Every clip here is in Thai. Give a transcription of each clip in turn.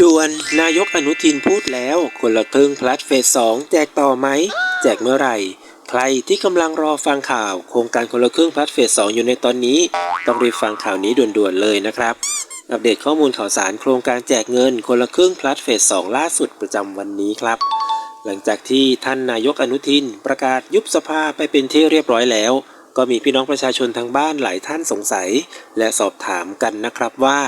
ด่วนนายกอนุทินพูดแล้วคนละครึ่งพลัดเฟสสองแจกต่อไหม แจกเมื่อไหร่ ใครที่กำลังรอฟังข่าว โครงการคนละครึ่งพลัดเฟสสองอยู่ในตอนนี้ ต้องรีบฟังข่าวนี้ด่วนๆเลยนะครับ อัปเดตข้อมูลข่าวสารโครงการแจกเงินคนละครึ่งพลัดเฟสสองล่าสุดประจำวันนี้ครับ หลังจากที่ท่านนายกอนุทิน ประกาศยุบสภาไปเป็นที่เรียบร้อยแล้ว ก็มีพี่น้องประชาชนทางบ้านหลายท่านสงสัย และสอบถามกันนะครับว่า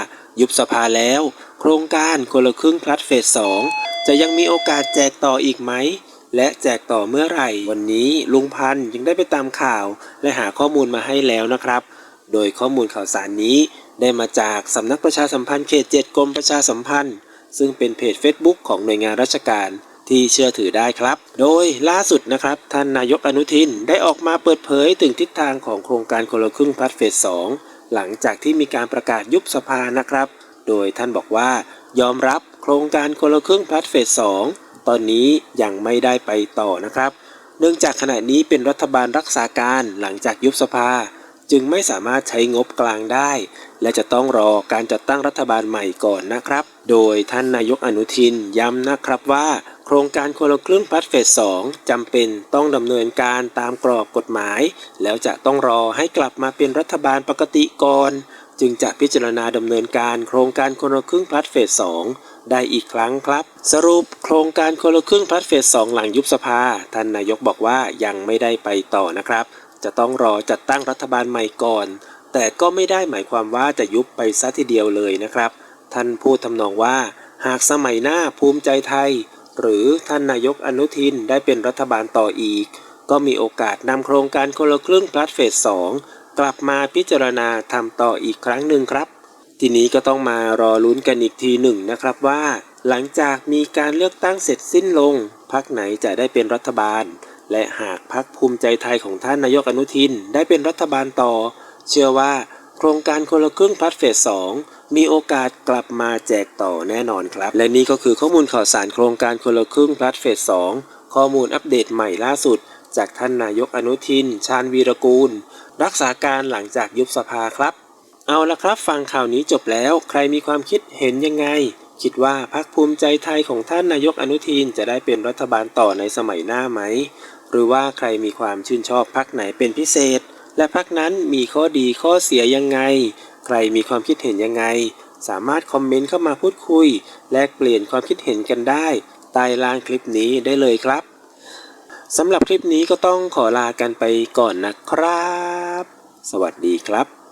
ยุบสภาแล้ว ครงการคนละครึ่งพลัดเฟสสองจะยังมีโอกาสแจกต่ออีกไหม และแจกต่อเมื่อไหร่ วันนี้ลุงพันธ์ยังได้ไปตามข่าว และหาข้อมูลมาให้แล้วนะครับ โดยข้อมูลข่าวสารนี้ ได้มาจากสำนักประชาสัมพันธ์เขต7กรมประชาสัมพันธ์ ซึ่งเป็นเพจ Facebook ของหน่วยงานราชการที่เชื่อถือได้ครับ โดยล่าสุดนะครับ ท่านนายกอนุทินได้ออกมาเปิดเผยถึงทิศทางของโครงการคนละครึ่งพัดเฟส 2 หลังจากที่มีการประกาศยุบสภานะครับ โดยท่านบอกว่ายอมรับโครงการคนละครึ่งพลัดเฟส2ตอนนี้ยังไม่ได้ไปต่อนะครับ เนื่องจากขณะนี้เป็นรัฐบาลรักษาการหลังจากยุบสภา จึงไม่สามารถใช้งบกลางได้ และจะต้องรอการจัดตั้งรัฐบาลใหม่ก่อนนะครับ โดยท่านนายกอนุทินย้ำนะครับว่า โครงการคนละครึ่งพัดเฟส2จำเป็นต้องดำเนินการตามกรอบกฎหมาย แล้วจะต้องรอให้กลับมาเป็นรัฐบาลปกติก่อน จึงจะพิจารณาดำเนินการโครงการคนละครึ่งพัดเฟส2ได้อีกครั้งครับ สรุปโครงการคนละครึ่งพัดเฟส2หลังยุบสภา ท่านนายกบอกว่ายังไม่ได้ไปต่อนะครับ จะต้องรอจัดตั้งรัฐบาลใหม่ก่อน แต่ก็ไม่ได้หมายความว่าจะยุบไปซะทีเดียวเลยนะครับ ท่านพูดทำนองว่า หากสมัยหน้าภูมิใจไทย หรือท่านนายกอนุทินได้เป็นรัฐบาลต่ออีก ก็มีโอกาสนำโครงการคนละครึ่งพลัดเฟส 2 กลับมาพิจารณาทำต่ออีกครั้งหนึ่งครับ ทีนี้ก็ต้องมารอลุ้นกันอีกทีหนึ่งนะครับว่า หลังจากมีการเลือกตั้งเสร็จสิ้นลงพักไหนจะได้เป็นรัฐบาล และหากพักภูมิใจไทยของท่านนายกอนุทินได้เป็นรัฐบาลต่อ เชื่อว่า ครงการคนละครึ่งพัดเฟส 2 มีโอกาสกลับมาแจกต่อแน่นอนครับ และนี่ก็คือข้อมูลข่าวสารโครงการคนละครึ่งพัดเฟส 2 ข้อมูลอัปเดตใหม่ล่าสุด จากท่านนายกอนุทิน ชาญวีรกูล รักษาการหลังจากยุบสภาครับ เอาละครับ ฟังข่าวนี้จบแล้วใครมีความคิดเห็นยังไง คิดว่าพรรคภูมิใจไทยของท่านนายกอนุทินจะได้เป็นรัฐบาลต่อในสมัยหน้าไหม หรือว่าใครมีความชื่นชอบพรรคไหนเป็นพิเศษ และพักนั้นมีข้อดีข้อเสียยังไง ใครมีความคิดเห็นยังไง สามารถคอมเมนต์เข้ามาพูดคุย แลกเปลี่ยนความคิดเห็นกันได้ใต้ล่างคลิปนี้ได้เลยครับสำหรับคลิปนี้ก็ต้องขอลากันไปก่อนนะครับ สวัสดีครับ